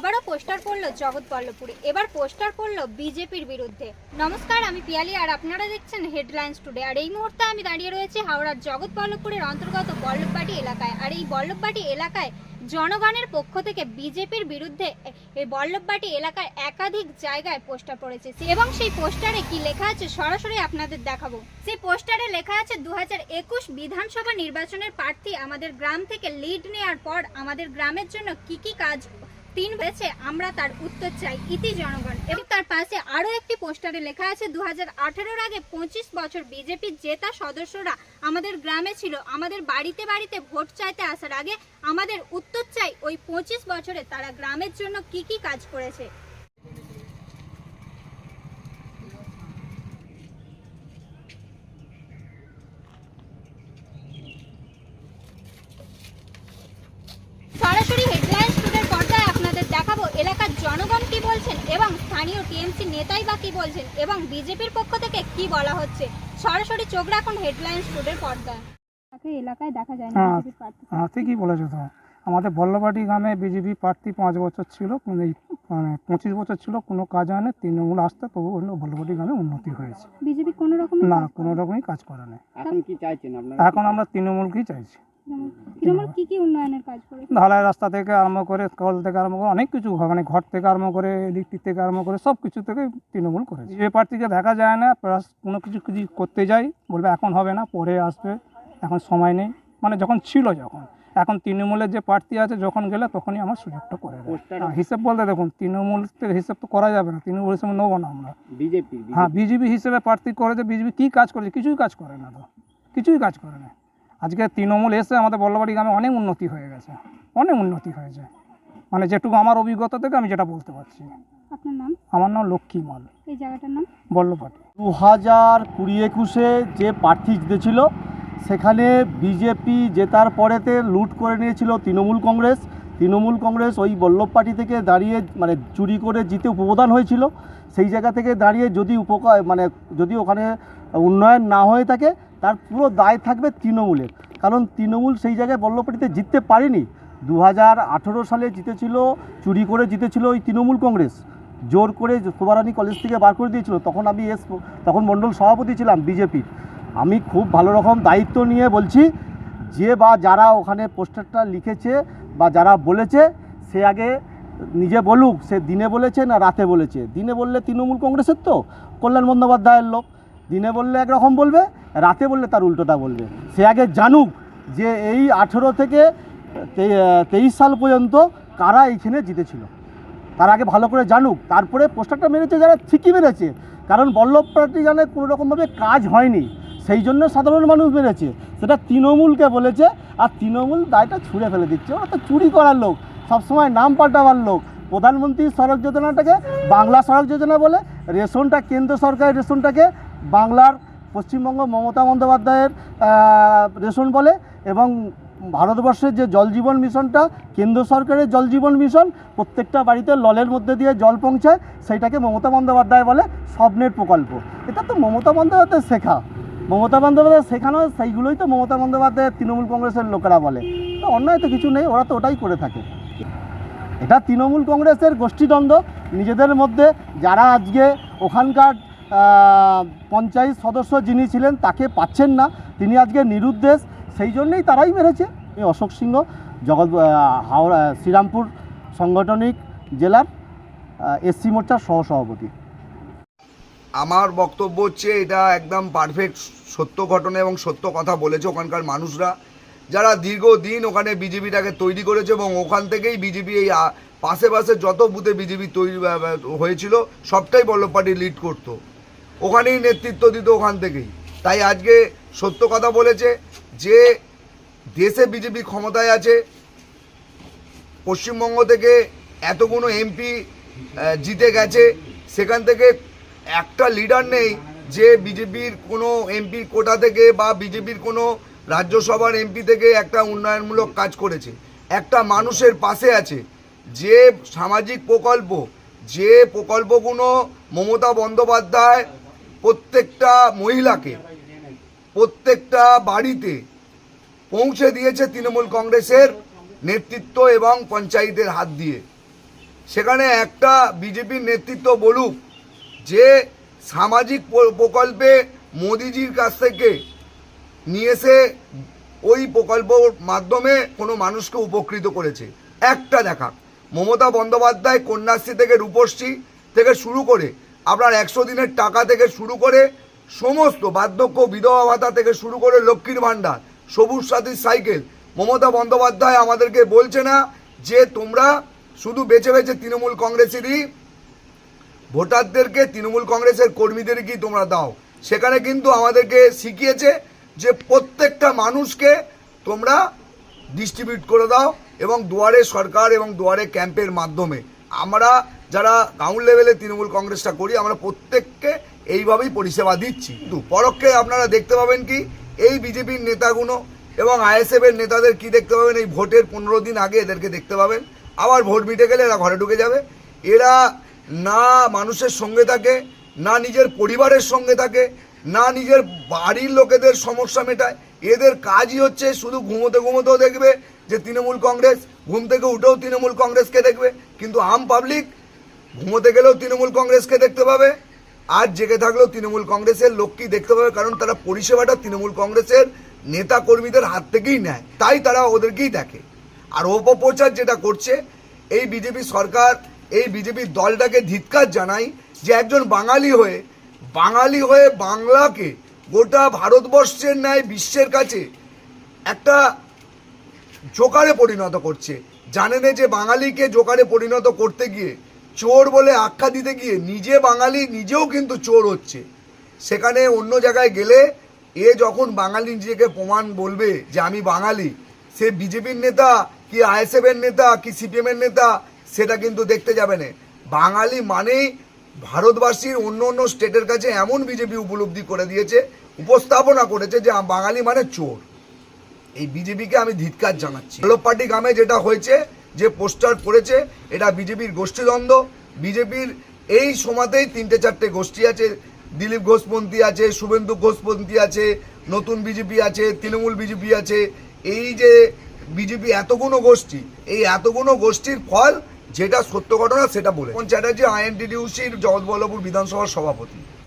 আবারও পোস্টার পড়ল জগৎ বল্লভপুরে। এবার পোস্টার পড়ল বিজেপির বিরুদ্ধে। নমস্কার, আমি পিয়ালি আর আপনারা দেখছেন হেডলাইন্স টুডে আর এই মুহূর্তে আমি দাঁড়িয়ে রয়েছি হাওড়ার জগৎ বল্লভপুরের অন্তর্গত বল্লভবাটি এলাকায়। আর এই বল্লভবাটি এলাকায় জনগণের পক্ষ থেকে বিজেপির বিরুদ্ধে এই বল্লভবাটি এলাকার একাধিক জায়গায় পোস্টার পড়েছে। এবং সেই পোস্টারে কি লেখা আছে সরাসরি আপনাদের দেখাবো। সেই পোস্টারে লেখা আছে দু বিধানসভা নির্বাচনের প্রার্থী আমাদের গ্রাম থেকে লিড নেওয়ার পর আমাদের গ্রামের জন্য কি কি কাজ তিন বেছে আমরা তার উত্তর চাই ইতি জনগণ। এবং তার পাশে আরও একটি পোস্টারে লেখা আছে দু হাজার আগে পঁচিশ বছর বিজেপির জেতা সদস্যরা আমাদের গ্রামে ছিল। আমাদের বাড়িতে বাড়িতে ভোট চাইতে আসার আগে আমাদের উত্তর চাই। ওই পঁচিশ বছরে তারা গ্রামের জন্য কি কি কাজ করেছে সরাসরি হেডলাইন স্টুডের পর্দায় আপনাদের দেখাবো এলাকার জনগণ কি বলছেন এবং স্থানীয় টিএমসি নেতাই বা কি বলছেন এবং বিজেপির পক্ষ থেকে কি বলা হচ্ছে? সরাসরি চোখ রাখুন হেডলাইন স্টুডের পর্দায়। এলাকায় দেখা যায় হ্যাঁ। হ্যাঁ ঠিকই বলেছ তো। আমাদের বল্লবাটি গ্রামে বিজেপি প্রার্থী পাঁচ বছর ছিল মানে পঁচিশ বছর ছিল কোনো কাজ হয় না তৃণমূল আসতে তবু অন্য বল্লবাটি গ্রামে উন্নতি হয়েছে। বিজেপি কোনো রকম না কোনো রকমই কাজ করে না এখন কি চাইছেন এখন আমরা তৃণমূলকেই চাইছি। তৃণমূল কি কি উন্নয়নের কাজ করে? ঢালাই রাস্তা থেকে আরম্ভ করে কল থেকে আরম্ভ করে অনেক কিছু মানে ঘর থেকে আরম্ভ করে ইলেকট্রিক থেকে আরম্ভ করে সব কিছু থেকে তৃণমূল করেছে। যে প্রার্থীকে দেখা যায় না প্লাস কোনো কিছু কিছু করতে যাই বলবে এখন হবে না পরে আসবে এখন সময় নেই। মানে যখন ছিল যখন এখন তৃণমূলের যে প্রার্থী আছে যখন গেলে তখনই আমার সুযোগটা করে হ্যাঁ, হিসেব বলতে দেখুন তৃণমূল থেকে হিসেব তো করা যাবে না তৃণমূল হিসেবে নেব না আমরা। বিজেপি হ্যাঁ বিজেপি হিসেবে প্রার্থী করেছে বিজেপি কী কাজ করেছে? কিছুই কাজ করে না তো কিছুই কাজ করে না। আজকে তৃণমূল এসে আমাদের বল্লবাড়ি গ্রামে অনেক উন্নতি হয়ে গেছে অনেক উন্নতি হয়েছে। মানে যেটুকু আমার অভিজ্ঞতা থেকে আমি যেটা বলতে পারছি। আপনার নাম? আমার নাম লক্ষ্মী মাল। এই জায়গাটার নাম? বল্লবাটি দু হাজার কুড়ি একুশে যে প্রার্থী জিতেছিল সেখানে বিজেপি জেতার পরেতে লুট করে নিয়েছিল তৃণমূল কংগ্রেস। তৃণমূল কংগ্রেস ওই বল্লভ পার্টি থেকে দাঁড়িয়ে মানে চুরি করে জিতে উপপ্রধান হয়েছিল। সেই জায়গা থেকে দাঁড়িয়ে যদি উপকার মানে যদি ওখানে উন্নয়ন না হয়ে থাকে তার পুরো দায় থাকবে তৃণমূলের। কারণ তৃণমূল সেই জায়গায় বল্লভ পার্টিতে জিততে পারেনি। দু হাজার আঠেরো সালে জিতেছিল, চুরি করে জিতেছিল ওই তৃণমূল কংগ্রেস। জোর করে শোভারানী কলেজ থেকে বার করে দিয়েছিল। তখন আমি এস, তখন মণ্ডল সভাপতি ছিলাম বিজেপির। আমি খুব ভালো রকম দায়িত্ব নিয়ে বলছি, যে বা যারা ওখানে পোস্টারটা লিখেছে বা যারা বলেছে, সে আগে নিজে বলুক, সে দিনে বলেছে না রাতে বলেছে? দিনে বললে তৃণমূল কংগ্রেসের তো? কল্যাণ বন্দ্যোপাধ্যায়ের লোক। দিনে বললে একরকম বলবে, রাতে বললে তার উল্টোটা বলবে। সে আগে জানুক যে এই আঠেরো থেকে তেইশ সাল পর্যন্ত কারা এইখানে জিতেছিল। তার আগে ভালো করে জানুক, তারপরে পোস্টারটা মেরেছে যারা ঠিকই মেরেছে, কারণ বল্লভ পার্টি কোনো রকমভাবে কাজ হয়নি, সেই জন্য সাধারণ মানুষ মেরেছে। সেটা তৃণমূলকে বলেছে, আর তৃণমূল দায়টা ছুঁড়ে ফেলে দিচ্ছে। ওরা তো চুরি করার লোক, সবসময় নাম পাল্টাবার লোক। প্রধানমন্ত্রী সড়ক যোজনাটাকে বাংলা সড়ক যোজনা বলে, রেশনটা কেন্দ্র সরকারের রেশনটাকে বাংলার পশ্চিমবঙ্গ মমতা বন্দ্যোপাধ্যায়ের রেশন বলে এবং ভারতবর্ষের যে জল জীবন মিশনটা, কেন্দ্র সরকারের জল জীবন মিশন, প্রত্যেকটা বাড়িতে ললের মধ্যে দিয়ে জল পৌঁছায়, সেইটাকে মমতা বন্দ্যোপাধ্যায় বলে স্বপ্নের প্রকল্প। এটা তো মমতা বন্দ্যোপাধ্যায় শেখা। মমতা বন্দ্যোপাধ্যায় শেখানো, সেইগুলোই তো মমতা বন্দ্যোপাধ্যায়ের তৃণমূল কংগ্রেসের লোকেরা বলে। তো অন্যায় তো কিছু নেই, ওরা তো ওটাই করে থাকে। এটা তৃণমূল কংগ্রেসের গোষ্ঠীদ্বন্দ্ব। নিজেদের মধ্যে যারা আজকে ওখানকার পঞ্চায়েত সদস্য যিনি ছিলেন তাকে পাচ্ছেন না। তিনি আজকে নিরুদ্দেশ, সেই জন্যই তারাই মেরেছে। আমি অশোক সিংহ, জগৎ হাওড়া, শ্রীরামপুর সাংগঠনিক জেলার এসসি মোর্চার সহসভাপতি। আমার বক্তব্য হচ্ছে, এটা একদম পারফেক্ট সত্য ঘটনা এবং সত্য কথা বলেছে ওখানকার মানুষরা। যারা দীর্ঘদিন ওখানে বিজেপিটাকে তৈরি করেছে এবং ওখান থেকেই বিজেপি এই পাশে পাশে যত বুথে বিজেপি তৈরি হয়েছিল, সবটাই বল্লভ পার্টি লিড করতো। ওখানেই নেতৃত্ব দিত ওখান থেকেই। তাই আজকে সত্য কথা বলেছে যে দেশে বিজেপি ক্ষমতায় আছে, পশ্চিমবঙ্গ থেকে এতগুলো এমপি জিতে গেছে। সেখান থেকে একটা লিডার নেই যে বিজেপির কোনো এমপি কোটা থেকে বা বিজেপির কোনো রাজ্যসভার এমপি থেকে একটা উন্নয়নমূলক কাজ করেছে। একটা মানুষের পাশে আছে যে সামাজিক প্রকল্প, যে প্রকল্পগুলো মমতা বন্দ্যোপাধ্যায় প্রত্যেকটা মহিলাকে, প্রত্যেকটা বাড়িতে পৌঁছে দিয়েছে তৃণমূল কংগ্রেসের নেতৃত্ব এবং পঞ্চায়েতের হাত দিয়ে। সেখানে একটা বিজেপির নেতৃত্ব বলুক, যে সামাজিক প্রকল্পে মোদিজির কাছ থেকে নিয়ে এসে ওই প্রকল্পর মাধ্যমে কোনো মানুষকে উপকৃত করেছে। একটা দেখা মমতা বন্দ্যোপাধ্যায় কন্যাশ্রী থেকে রূপশ্রী থেকে শুরু করে আপনার একশো দিনের টাকা থেকে শুরু করে সমস্ত বার্ধক্য বিধবা ভাতা থেকে শুরু করে লক্ষ্মীর ভাণ্ডার, সবুজ সাথীর সাইকেল, মমতা বন্দ্যোপাধ্যায় আমাদেরকে বলছে না যে তোমরা শুধু বেছে বেছে তৃণমূল কংগ্রেসেরই ভোটারদেরকে, তৃণমূল কংগ্রেসের কর্মীদেরকেই তোমরা দাও? সেখানে কিন্তু আমাদেরকে শিখিয়েছে যে প্রত্যেকটা মানুষকে তোমরা ডিস্ট্রিবিউট করে দাও এবং দুয়ারে সরকার এবং দুয়ারে ক্যাম্পের মাধ্যমে। আমরা যারা গ্রাউন্ড লেভেলে তৃণমূল কংগ্রেসটা করি, আমরা প্রত্যেককে এইভাবেই পরিষেবা দিচ্ছি। কিন্তু পরোক্ষে আপনারা দেখতে পাবেন কি, এই বিজেপির নেতাগুলো এবং আইএসএফ এর নেতাদের কি দেখতে পাবেন? এই ভোটের পনেরো দিন আগে এদেরকে দেখতে পাবেন। আবার ভোট মিটে গেলে এরা ঘরে ঢুকে যাবে। এরা না মানুষের সঙ্গে থাকে, না নিজের পরিবারের সঙ্গে থাকে, না নিজের বাড়ির লোকেদের সমস্যা মেটায়। এদের কাজই হচ্ছে শুধু ঘুমোতে ঘুমোতেও দেখবে যে তৃণমূল কংগ্রেস, ঘুম থেকে উঠেও তৃণমূল কংগ্রেসকে দেখবে। কিন্তু আম পাবলিক ঘুমোতে গেলেও তৃণমূল কংগ্রেসকে দেখতে পাবে। আর জেগে থাকলেও তৃণমূল কংগ্রেসের লোককেই দেখতে পাবে, কারণ তারা পরিষেবাটা তৃণমূল কংগ্রেসের নেতা কর্মীদের হাত থেকেই নেয়। তাই তারা ওদেরকেই দেখে। আর অপপ্রচার যেটা করছে, এই বিজেপি সরকার, এই বিজেপি দলটাকে ধিৎকার জানাই যে একজন বাঙালি হয়ে বাঙালি হয়ে বাংলাকে গোটা ভারতবর্ষের ন্যায় বিশ্বের কাছে একটা জোকারে পরিণত করছে। জানেন যে বাঙালিকে জোকারে পরিণত করতে গিয়ে চোর বলে আখ্যা দিতে গিয়ে নিজে বাঙালি নিজেও কিন্তু চোর হচ্ছে। সেখানে অন্য জায়গায় গেলে এ যখন বাঙালি নিজেকে প্রমাণ বলবে যে আমি বাঙালি, সে বিজেপির নেতা কি আইএসএফ এর নেতা কি সিপিএম এর নেতা, সেটা কিন্তু দেখতে যাবে না। বাঙালি মানেই ভারতবাসীর অন্য অন্য স্টেটের কাছে এমন বিজেপি উপলব্ধি করে দিয়েছে, উপস্থাপনা করেছে যে বাঙালি মানে চোর। এই বিজেপিকে আমি ধিৎকার জানাচ্ছি। পার্টি গ্রামে যেটা হয়েছে যে পোস্টার পড়েছে এটা বিজেপির গোষ্ঠীদ্বন্দ্ব। বিজেপির এই সময়তেই তিনটে চারটে গোষ্ঠী আছে। দিলীপ ঘোষপন্থী আছে, শুভেন্দু ঘোষপন্থী আছে, নতুন বিজেপি আছে, তৃণমূল বিজেপি আছে। এই যে বিজেপি এতগুলো গোষ্ঠী, এই এতগুলো গোষ্ঠীর ফল, যেটা সত্য ঘটনা, সেটা বলে চ্যাটার্জি আইএনটিডিউসির জগৎবল্লভপুর বিধানসভার সভাপতি।